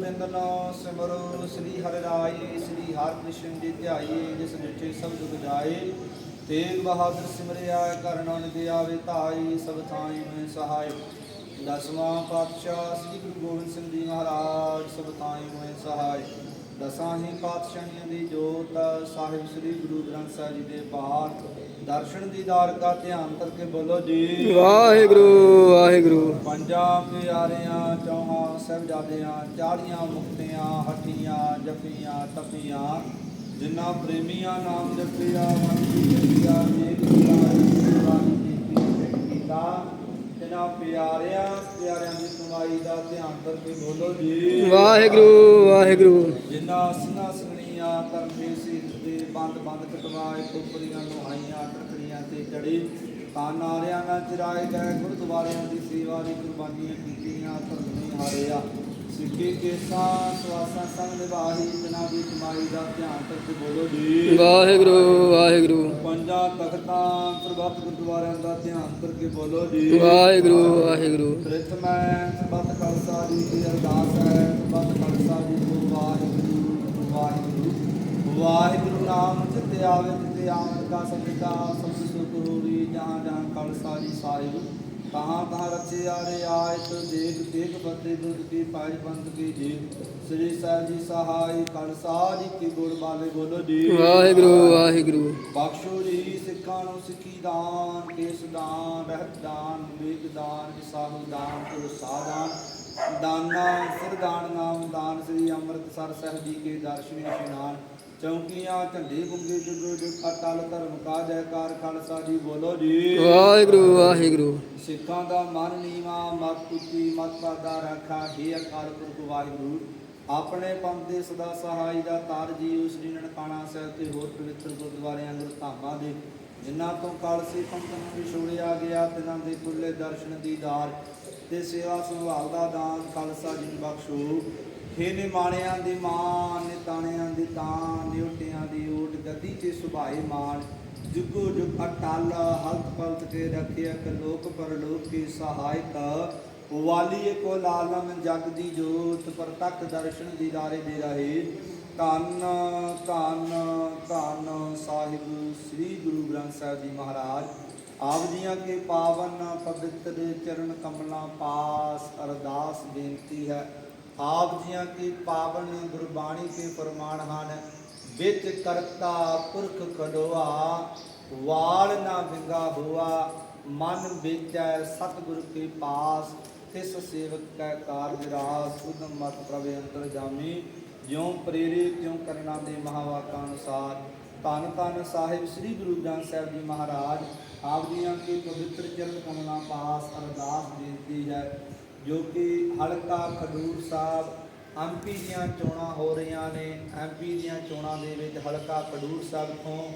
ਬਿੰਦਨੋ ਸਿਮਰੋ, ਸ੍ਰੀ ਹਰਿ ਰਾਏ ਸ੍ਰੀ ਹਰਿ ਕ੍ਰਿਸ਼ਨ ਜੀ ਧਿਆਈਏ ਜਿਸ ਜਿਠੇ ਸਭ ਦੁਖ ਜਾਏ। ਤੇਗ ਬਹਾਦਰ ਸਿਮਰਿਆ ਕਰਨਨ ਦੇ ਆਵੇ ਧਾਈ ਸਭ ਥਾਈ ਮੈਂ ਸਹਾਈ ਦਸਵਾਂ ਪਾਤਸ਼ਾਹ ਸ੍ਰੀ ਗੁਰੂ ਗੋਬਿੰਦ ਸਿੰਘ ਜੀ ਮਹਾਰਾਜ, ਸਭ ਥਾਈ ਮੈਂ ਸਹਾਈ ਦਸਾਂ ਹੀ ਪਾਤਸ਼ਾਹੀਆਂ ਦੀ ਜੋਤ ਸਾਹਿਬ ਸ੍ਰੀ ਗੁਰੂ ਗ੍ਰੰਥ ਸਾਹਿਬ ਜੀ ਦੇ ਪਾਠ ਦਰਸ਼ਨ ਦੀਦਾਰ ਦਾ ਧਿਆਨ ਕਰਕੇ ਬੋਲੋ ਜੀ। ਵਾਹਿਗੁਰੂ ਵਾਹਿਗੁਰੂ। ਪੰਜਾਂ ਪਿਆਰਿਆਂ ਚੌਹਾਂ ਸਾਹਿਬਜ਼ਾਦਿਆਂ ਚਾਲੀਆਂ ਮੁਕਤਿਆਂ ਹੱਟੀਆਂ ਜਪੀਆਂ ਤਪੀਆਂ ਜਿਨ੍ਹਾਂ ਪ੍ਰੇਮੀਆਂ ਨਾਮ ਜਪਿਆ ਮਨ ਦੀ ਜਪਿਆ ਦੀ ਕੀਤਾ ਜਿਨ੍ਹਾਂ ਪਿਆਰਿਆਂ ਪਿਆਰਿਆਂ ਦੀ ਕਮਾਈ ਦਾ ਧਿਆਨ ਕਰਕੇ ਬੋਲੋ ਜੀ। ਵਾਹਿਗੁਰੂ ਵਾਹਿਗੁਰੂ। ਜਿਨ੍ਹਾਂ ਸਿੰਘਾਂ ਸਿੰਘਣੀਆਂ ਕਰਮੇ ਸੀ ਦੇ ਬੰਦ ਬੰਦ ਕਟਵਾਏ ਕੋਪਰੀਆਂ ਨੂੰ ਆਈਆਂ ਟਕਰੀਆਂ ਤੇ ਚੜੀ ਤਾਂ ਨਾਰਿਆਂ ਨਾਲ ਚਿਰਾਏ ਗਏ ਗੁਰਦੁਆਰਿਆਂ ਦੀ ਸੇਵਾ ਦੀ ਕੁਰਬਾਨੀਆਂ ਕੀਤੀਆਂ ਧਰਮੀ ਹਾਰਿਆ ਸਿੱਖੀ ਕੇਸਾਂ ਸਵਾਸਾਂ ਸੰਗ ਨਿਭਾਹੀ ਜਿਨ੍ਹਾਂ ਦੀ ਕਮਾਈ ਦਾ ਧਿਆਨ ਕਰਕੇ ਬੋਲੋ ਜੀ। ਵਾਹਿਗੁਰੂ ਵਾਹਿਗੁਰੂ। ਪੰਜਾਂ ਤਖਤਾਂ ਸਰਬੱਤ ਗੁਰਦੁਆਰਿਆਂ ਦਾ ਧਿਆਨ ਕਰਕੇ ਬੋਲੋ ਜੀ। ਵਾਹਿਗੁਰੂ ਵਾਹਿਗੁਰੂ। ਤ੍ਰਿਤ ਮੈਂ ਸਰਬੱਤ ਖਾਲਸਾ ਜੀ ਦੀ ਅਰਦਾਸ ਹੈ। ਸਰਬੱਤ ਖਾਲਸਾ ਜੀ ਨੂੰ ਵਾਹਿਗੁਰੂ ਵਾਹਿਗੁਰੂ। ਵਾਹਿਗੁਰੂ ਨਾਮ ਜਿਤੇ ਆਵੇ ਜਿਤੇ ਆਮਦ ਕਾ ਸਬਦਾ ਸਭ ਸੁਖ ਹੋਵੀ ਜਹਾਂ ਜਹਾਂ ਖਾਲਸਾ ਜੀ ਸਾਹਿਬ। ਕਹਾਂ ਕਹਾਂ ਰਚੇ ਆਰੇ ਆਇਤ ਦੇਖ ਦੇਖ ਫਤਿਹ ਦੁੱਧ ਕੀ ਪਾਇ ਬੰਦ ਕੀ ਜੀ ਸ੍ਰੀ ਸਾਹਿਬ ਜੀ ਸਹਾਈ ਖਾਲਸਾ ਜੀ ਕੀ ਗੁਰ ਬਾਲੇ ਬੋਲੋ ਜੀ ਵਾਹਿਗੁਰੂ ਵਾਹਿਗੁਰੂ। ਬਖਸ਼ੋ ਜੀ ਸਿੱਖਾਂ ਨੂੰ ਸਿੱਖੀ ਦਾਨ ਕੇਸ ਦਾਨ ਰਹਿਤ ਦਾਨ ਵਿਵੇਕ ਦਾਨ ਵਿਸਾਹੂ ਦਾਨ ਤੇ ਸਾਦਾਨ ਦਾਨਾ ਸਰਦਾਨ ਨਾਮ ਦਾਨ ਸ੍ਰੀ ਅੰਮ੍ਰਿਤਸਰ ਸਾਹਿਬ ਜੀ ਕੇ ਦਰਸ਼ਨੀ ਇਸ਼ਨਾਨ। ਚੌਕੀਆਂ ਝੰਡੇ ਗੁੰਗੇ ਜੁਗੋ ਜੁਗ ਅਟਲ ਧਰਮ ਕਾ ਜੈਕਾਰ ਖਾਲਸਾ ਜੀ ਬੋਲੋ ਜੀ। ਵਾਹਿਗੁਰੂ ਵਾਹਿਗੁਰੂ। ਸਿੱਖਾਂ ਦਾ ਮਨ ਨੀਵਾ ਮਤ ਉੱਚੀ ਮਤ ਪਾਦਾ ਰੱਖਾ ਹੀ ਅਕਾਲ ਪੁਰਖ ਵਾਹਿਗੁਰੂ। ਆਪਣੇ ਪੰਥ ਦੇ ਸਦਾ ਸਹਾਈ ਦਾ ਤਾਰ ਜੀ ਉਸ ਦੀ ਨਨਕਾਣਾ ਸਾਹਿਬ ਤੇ ਹੋਰ ਪਵਿੱਤਰ ਗੁਰਦੁਆਰਿਆਂ ਗੁਰਧਾਮਾਂ ਦੇ। ਜਿਨ੍ਹਾਂ ਤੋਂ ਕਾਲਸੀ ਪੰਥ ਨੂੰ ਵਿਛੋੜਿਆ ਗਿਆ ਤਿਨਾਂ ਦੇ ਖੁੱਲੇ ਦਰਸ਼ਨ ਦੀਦਾਰ ਤੇ ਸੇਵਾ ਸੰਭਾਲ ਦਾ ਦਾਨ ਖਾਲਸਾ ਜੀ ਬਖਸ਼ੋ। ਹੇ ਨਿਮਾਣਿਆਂ ਦੀ ਮਾਨ ਨਿਤਾਣਿਆਂ ਦੀ ਤਾਨ ਨਿਉਟਿਆਂ ਦੀ ਓਟ ਗੱਦੀ ਤੇ ਸੁਭਾਏ ਮਾਨ ਜੁਗੋ ਜੁਗ ਅਟਲ ਹਲਤ ਪਲਤ ਕੇ ਰੱਖਿਆ ਕ ਲੋਕ ਪਰਲੋਕ ਕੀ ਸਹਾਇਕ। ਵਾਲੀ ਕੋ ਲਾਲਮ ਜਗ ਦੀ ਜੋਤ ਪ੍ਰਤੱਖ ਦਰਸ਼ਨ ਦੀਦਾਰੇ ਦੇ ਰਹੇ। ਧੰਨ ਧੰਨ ਧੰਨ ਸਾਹਿਬ, ਸ੍ਰੀ ਗੁਰੂ ਗ੍ਰੰਥ ਸਾਹਿਬ ਜੀ ਮਹਾਰਾਜ। ਆਪ ਜੀਆਂ ਕੇ ਪਾਵਨ ਪਵਿੱਤਰ ਚਰਨ ਕਮਲਾਂ ਪਾਸ ਅਰਦਾਸ ਬੇਨਤੀ ਹੈ। ਆਪ ਜੀਆਂ ਕੀ ਪਾਵਨ ਗੁਰਬਾਣੀ ਕੇ ਪ੍ਰਮਾਣ ਹਨ, ਵਿੱਚ ਕਰਤਾ ਪੁਰਖ ਕਢੋਆ, ਵਾਲ ਨਾ ਵਿੰਗਾ ਹੋਆ, ਮਨ ਵਿਚੈ ਸਤਿਗੁਰ ਕੇ ਪਾਸ, ਤਿਸ ਸੇਵਕ ਕੈ ਕਾਰਜ ਰਾਸ ਉਦਮ ਮਤ ਪ੍ਰਭ ਅੰਤਰ ਜਾਮੀ, ਜਿਉ ਪ੍ਰੇਰੇ ਤਿਉ ਕਰਨਾ ਦੇ ਮਹਾਵਾਕਾਂ ਅਨੁਸਾਰ। ਧੰਨ ਧੰਨ ਸਾਹਿਬ ਸ੍ਰੀ ਗੁਰੂ ਗ੍ਰੰਥ ਸਾਹਿਬ ਜੀ ਮਹਾਰਾਜ ਆਪ ਜੀਆਂ ਕੇ ਪਵਿੱਤਰ ਚਰਨ ਕਮਲਾਂ ਪਾਸ ਅਰਦਾਸ ਬੇਨਤੀ ਹੈ, ਜੋ ਕਿ ਹਲਕਾ ਖਡੂਰ ਸਾਹਿਬ ਐਮਪੀ ਦੀਆਂ ਚੋਣਾਂ ਹੋ ਰਹੀਆਂ ਨੇ। ਐਮਪੀ ਦੀਆਂ ਚੋਣਾਂ ਦੇ ਵਿੱਚ ਹਲਕਾ ਖਡੂਰ ਸਾਹਿਬ ਤੋਂ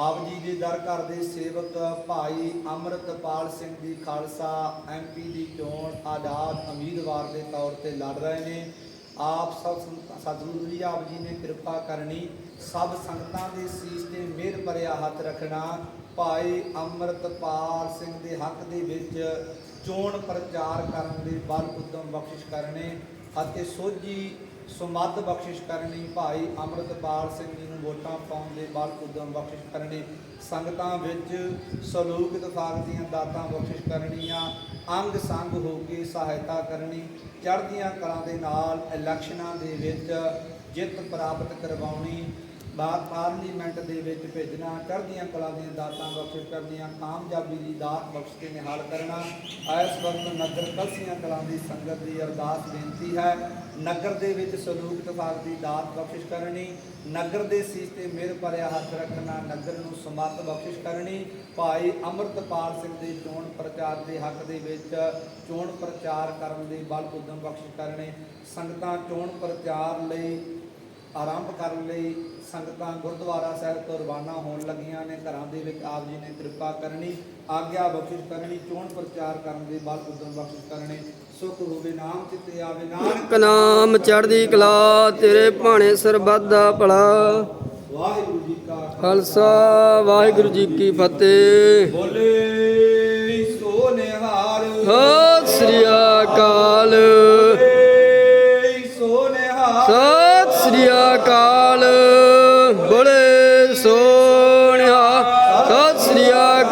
ਆਪ ਜੀ ਦੇ ਦਰ ਘਰ ਦੇ ਸੇਵਕ ਭਾਈ ਅਮਰਤਪਾਲ ਸਿੰਘ ਜੀ ਖਾਲਸਾ ਐਮਪੀ ਦੀ ਚੋਣ ਆਜ਼ਾਦ ਉਮੀਦਵਾਰ ਦੇ ਤੌਰ ਤੇ ਲੜ ਰਹੇ ਨੇ। ਆਪ ਸਭ ਸੰਤ- ਸਤਿਗੁਰੂ ਜੀ, ਆਪ ਜੀ ਨੇ ਕਿਰਪਾ ਕਰਨੀ। ਸਭ ਸੰਗਤਾਂ ਦੇ ਸੀਸ ਤੇ ਮਿਹਰ ਭਰਿਆ ਹੱਥ ਰੱਖਣਾ। ਭਾਈ ਅਮਰਤਪਾਲ ਸਿੰਘ ਦੇ ਹੱਕ ਦੇ ਵਿੱਚ ਚੋਣ ਪ੍ਰਚਾਰ ਕਰਨ ਦੇ ਬਲ ਉਦਮ ਬਖਸ਼ਿਸ਼ ਕਰਨੇ ਅਤੇ ਸੋਝੀ ਸੁਮੱਧ ਬਖਸ਼ਿਸ਼ ਕਰਨੀ ਭਾਈ ਅਮਰਤਪਾਲ ਸਿੰਘ ਜੀ ਨੂੰ ਵੋਟਾਂ ਪਾਉਣ ਦੇ ਬਲ ਉਦਮ ਬਖਸ਼ਿਸ਼ ਕਰਨੀ। ਸੰਗਤਾਂ ਵਿੱਚ ਸਲੂਕ ਇਤਫਾਕ ਦੀਆਂ ਦਾਤਾਂ ਬਖਸ਼ਿਸ਼ ਕਰਨੀਆਂ। ਅੰਗ ਸੰਗ ਹੋ ਕੇ ਸਹਾਇਤਾ ਕਰਨੀ। ਚੜ੍ਹਦੀਆਂ ਕਲਾਂ ਦੇ ਨਾਲ ਇਲੈਕਸ਼ਨਾਂ ਦੇ ਵਿੱਚ ਜਿੱਤ ਪ੍ਰਾਪਤ ਕਰਵਾਉਣੀ। ਪਾਰਲੀਮੈਂਟ ਦੇ ਵਿੱਚ ਭੇਜਣਾ, ਚੜ੍ਹਦੀਆਂ ਕਲਾ ਦੀਆਂ ਦਾਤਾਂ ਬਖਸ਼ਿਸ਼ ਕਰਨੀਆਂ, ਕਾਮਯਾਬੀ ਦੀ ਦਾਤ ਬਖਸ਼ ਕੇ ਨਿਹਾਲ ਕਰਨਾ, ਇਸ ਵਕਤ ਨਗਰ ਕਲਸੀਆਂ ਕਲਾਂ ਦੀ ਸੰਗਤ ਦੀ ਅਰਦਾਸ ਬੇਨਤੀ ਹੈ। ਨਗਰ ਦੇ ਵਿੱਚ ਸਲੂਕ ਇਤਫਾਕ ਦੀ ਦਾਤ ਬਖਸ਼ਿਸ਼ ਕਰਨੀ, ਨਗਰ ਦੇ ਸੀਸ ਤੇ ਮਿਹਰ ਭਰਿਆ ਹੱਥ ਰੱਖਣਾ, ਨਗਰ ਨੂੰ ਸਮੱਤ ਬਖਸ਼ਿਸ਼ ਕਰਨੀ। ਭਾਈ ਅਮਰਤਪਾਲ ਸਿੰਘ ਦੇ ਚੋਣ ਪ੍ਰਚਾਰ ਦੇ ਹੱਕ ਦੇ ਵਿੱਚ ਚੋਣ ਪ੍ਰਚਾਰ ਕਰਨ ਦੇ ਬਲ ਉਦਮ ਬਖਸ਼ਿਸ਼ ਕਰਨੇ। ਸੰਗਤਾਂ ਚੋਣ ਪ੍ਰਚਾਰ ਲਈ ਆਰੰਭ ਕਰਨ ਲਈ ਸੰਗਤਾਂ ਗੁਰਦੁਆਰਾ ਸਾਹਿਬ ਤੋਂ ਰਵਾਨਾ ਹੋਣ ਲੱਗੀਆਂ ਨੇ। ਘਰਾਂ ਦੇ ਵਿੱਚ ਆਪ ਜੀ ਨੇ ਕਿਰਪਾ ਕਰਨੀ ਆਗਿਆ ਬਖਸ਼ਿਸ਼ ਕਰਨੀ ਚੋਣ ਪ੍ਰਚਾਰ ਕਰਨ ਦੇ ਬਲ ਉਦਮ ਬਖਸ਼ਿਸ਼ ਕਰਨੇ। ਸੁਖ ਹੋਵੇ ਨਾਮ ਚਿੱਤੇ ਆਵੇ ਨਾਨਕ। ਨਾਮ ਚੜ੍ਹਦੀ ਕਲਾ ਤੇਰੇ ਭਾਣੇ ਸਰਬੱਤ ਦਾ ਭਲਾ। ਵਾਹਿਗੁਰੂ ਜੀ ਕਾ ਖਾਲਸਾ। ਵਾਹਿਗੁਰੂ ਜੀ ਕੀ ਫਤਿਹ। ਬੋਲੇ ਸੋ ਨਿਹਾਲ ਸਤਿ ਸ੍ਰੀ